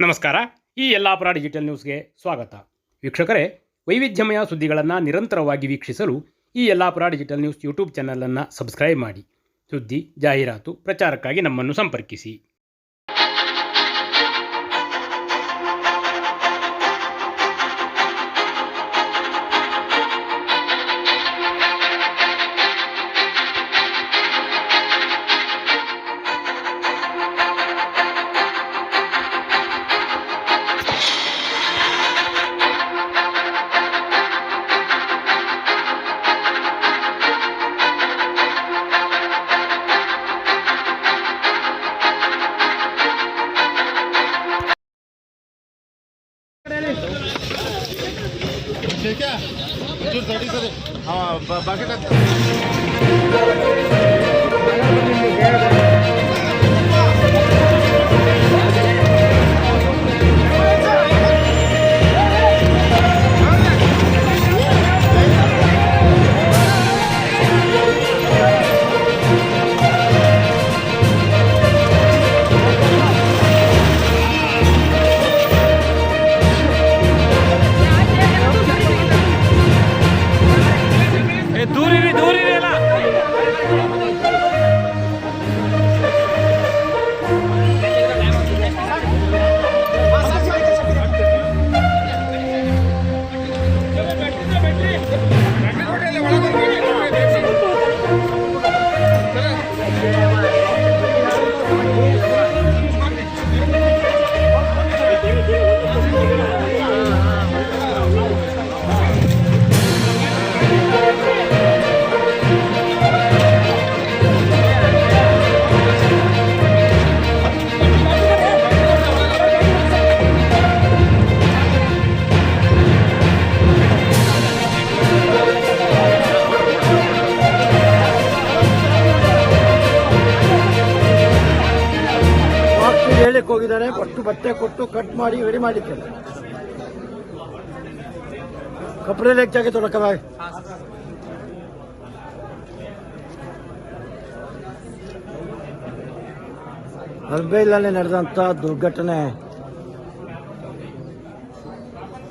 ನಮಸ್ಕಾರ. ಈ ಯಲ್ಲಾಪುರ ಡಿಜಿಟಲ್ ನ್ಯೂಸ್ಗೆ ಸ್ವಾಗತ. ವೀಕ್ಷಕರೇ, ವೈವಿಧ್ಯಮಯ ಸುದ್ದಿಗಳನ್ನು ನಿರಂತರವಾಗಿ ವೀಕ್ಷಿಸಲು ಈ ಯಲ್ಲಾಪುರ ಡಿಜಿಟಲ್ ನ್ಯೂಸ್ ಯೂಟ್ಯೂಬ್ ಚಾನಲನ್ನು ಸಬ್ಸ್ಕ್ರೈಬ್ ಮಾಡಿ. ಸುದ್ದಿ, ಜಾಹೀರಾತು, ಪ್ರಚಾರಕ್ಕಾಗಿ ನಮ್ಮನ್ನು ಸಂಪರ್ಕಿಸಿ. क्या? जो सड़ी सर हाँ बाकी ಮಾಡಕ್ಕೆ ಹೋಗಿದ್ದಾರೆ ಬಟ್ಟೆ ಕೊಟ್ಟು ಕಟ್ ಮಾಡಿ ರೆಡಿ ಮಾಡಿದ್ದಾರೆ ಕಪಡೆ ಹೆಚ್ಚಾಗಿ ತೊಡಕವಾಗಿ ಹರ್ಬೇಲಲ್ಲಿ ನಡೆದಂಥ ದುರ್ಘಟನೆ.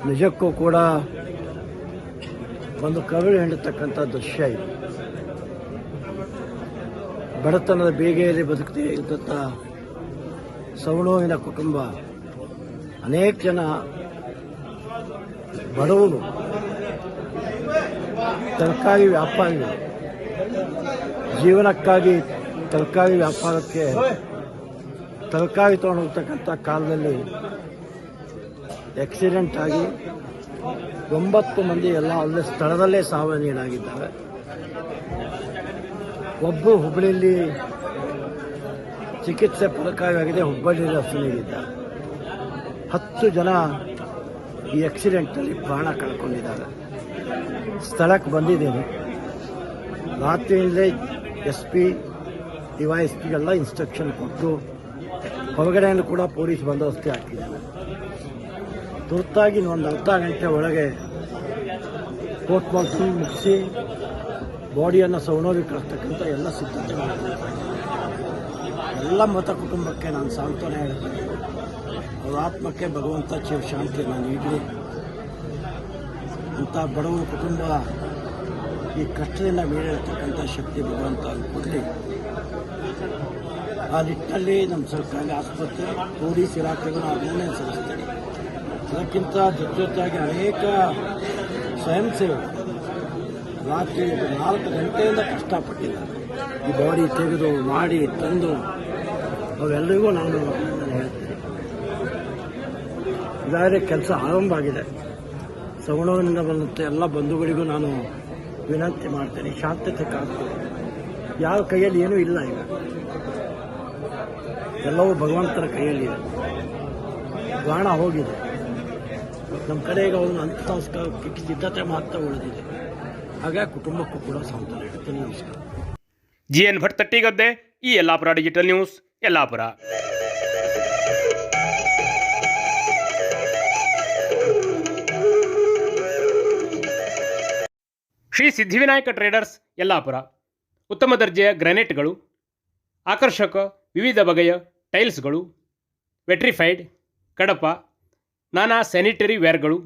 ನಿಜಕ್ಕೂ ಕೂಡ ಒಂದು ಕವಿ ಹೆಂಡತಕ್ಕಂಥ ದೃಶ್ಯ ಇದು. ಬಡತನದ ಬೇಗೆಯಲ್ಲಿ ಬದುಕದೇ ಇದ್ದಂಥ ಸವಣುವಿನ ಕುಟುಂಬ ಅನೇಕ ಜನ ಬಡವರು. ತರಕಾರಿ ವ್ಯಾಪಾರಿ. ಜೀವನಕ್ಕಾಗಿ ತರಕಾರಿ ವ್ಯಾಪಾರಕ್ಕೆ ತರಕಾರಿ ತಗೊಂಡು ಹೋಗ್ತಕ್ಕಂಥ ಕಾಲದಲ್ಲಿ ಆಕ್ಸಿಡೆಂಟ್ ಆಗಿ ಒಂಬತ್ತು ಮಂದಿ ಎಲ್ಲ ಅಲ್ಲೇ ಸ್ಥಳದಲ್ಲೇ ಸಾವನ್ನೀಡಾಗಿದ್ದಾರೆ. ಒಬ್ಬರು ಹುಬ್ಬಳ್ಳಿಯಲ್ಲಿ ಚಿಕಿತ್ಸೆ ಫಲಕಾರಿಯಾಗಿದೆ, ಹುಬ್ಬಳ್ಳಿಯಲ್ಲಿ ಹಸುನಿಗಿದ್ದಾರೆ ಹತ್ತು ಜನ ಈ ಆಕ್ಸಿಡೆಂಟಲ್ಲಿ ಪ್ರಾಣ ಕಳ್ಕೊಂಡಿದ್ದಾರೆ. ಸ್ಥಳಕ್ಕೆ ಬಂದಿದ್ದೇನೆ. ರಾತ್ರಿಯಿಂದಲೇ ಎಸ್ ಪಿ ಡಿವೈ ಎಸ್ ಪಿಗೆಲ್ಲ ಇನ್ಸ್ಟ್ರಕ್ಷನ್ ಕೊಟ್ಟು ಹೊರಗಡೆಯನ್ನು ಕೂಡ ಪೊಲೀಸ್ ಬಂದೋಬಸ್ತಿ ಹಾಕಿದ್ದಾರೆ. ತುರ್ತಾಗಿ ಒಂದು ಅರ್ಧ ಗಂಟೆ ಒಳಗೆ ಕೋರ್ಟ್ ಮಾರ್ಟಮ್ ಮುಗಿಸಿ, ಬಾಡಿಯನ್ನು ಸವಣೋರಿಗೆ ಕಳಿಸ್ತಕ್ಕಂಥ ಎಲ್ಲ ಸಿದ್ಧತೆ. ಎಲ್ಲ ಮತ ಕುಟುಂಬಕ್ಕೆ ನಾನು ಸಾಂತ್ವನ ಹೇಳ್ತೇನೆ. ಅವ್ರ ಆತ್ಮಕ್ಕೆ ಭಗವಂತ ಶಾಂತಿ ನಾನು ನೀಡಲಿ. ಅಂಥ ಬಡವರ ಕುಟುಂಬ ಈ ಕಷ್ಟದಿಂದ ಮೇಲಿರತಕ್ಕಂಥ ಶಕ್ತಿ ಭಗವಂತ ಕೊಡಲಿ. ಆ ನಿಟ್ಟಿನಲ್ಲಿ ನಮ್ಮ ಸರ್ಕಾರಿ ಆಸ್ಪತ್ರೆ, ಪೊಲೀಸ್ ಇಲಾಖೆಗಳು ಅದನ್ನೇ ಸಲ್ಲಿಸ್ತಾರೆ. ಅದಕ್ಕಿಂತ ಜೊತೆಯಾಗಿ ಅನೇಕ ಸ್ವಯಂ ಸೇವೆ ರಾತ್ರಿ ನಾಲ್ಕು ಗಂಟೆಯಿಂದ ಕಷ್ಟಪಟ್ಟಿದ್ದಾರೆ. ಈ ಬಾಡಿ ತೆಗೆದು ಮಾಡಿ ತಂದು ಅವೆಲ್ಲರಿಗೂ ನಾನು ನಾನು ಹೇಳ್ತೀನಿ ಇದಾದರೆ ಕೆಲಸ ಆರಂಭ ಆಗಿದೆ. ಸವಣವಿನಿಂದ ಬಂದಂತೆ ಎಲ್ಲ ಬಂಧುಗಳಿಗೂ ನಾನು ವಿನಂತಿ ಮಾಡ್ತೇನೆ, ಶಾಂತತೆ ಕಾಣ್ತೇನೆ ಯಾವ ಕೈಯಲ್ಲಿ ಏನೂ ಇಲ್ಲ ಈಗ. ಎಲ್ಲವೂ ಭಗವಂತನ ಕೈಯಲ್ಲಿ ಬಾಣ ಹೋಗಿದೆ. ನಮ್ಮ ಕಡೆ ಈಗ ಒಂದು ಅಂತ್ಯ ಸಂಸ್ಕಾರಕ್ಕೆ ಸಿದ್ಧತೆ ಮಾತ್ರ ಉಳಿದಿದೆ. ಹಾಗಾಗಿ ಕುಟುಂಬಕ್ಕೂ ಕೂಡ ಸಾಂತ್ವನ ಹೇಳ್ತೀನಿ ನಮಸ್ಕಾರ. ಜಿ ಎನ್ ಭಟ್ ತಟ್ಟಿಗದ್ದೆ, ಈ Yellapur digital news Yellapur. Shri Siddhivinayak traders, Yellapur. ಉತ್ತಮ ದರ್ಜೆಯ ಗ್ರಾನೈಟ್ಗಳು, ಆಕರ್ಷಕ ವಿವಿಧ ಬಗೆಯ ಟೈಲ್ಸ್ಗಳು, ವೆಟ್ರಿಫೈಡ್, ಕಡಪ, ನಾನಾ ಸ್ಯಾನಿಟರಿ ವೇರ್ಗಳು,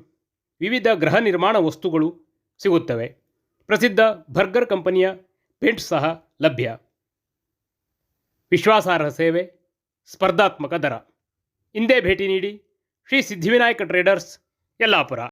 ವಿವಿಧ ಗೃಹ ನಿರ್ಮಾಣ ವಸ್ತುಗಳು ಸಿಗುತ್ತವೆ. ಪ್ರಸಿದ್ಧ ಬರ್ಗರ್ ಕಂಪನಿಯ ಪೇಂಟ್ ಸಹ ಲಭ್ಯ. ವಿಶ್ವಾಸಾರ್ಹ ಸೇವೆ ಸ್ಪರ್ಧಾತ್ಮಕ ದರ. ಇಂದೇ ಭೇಟಿ ನೀಡಿ ಶ್ರೀ ಸಿದ್ಧಿವಿನಾಯಕ ಟ್ರೇಡರ್ಸ್ ಯಲ್ಲಾಪುರ.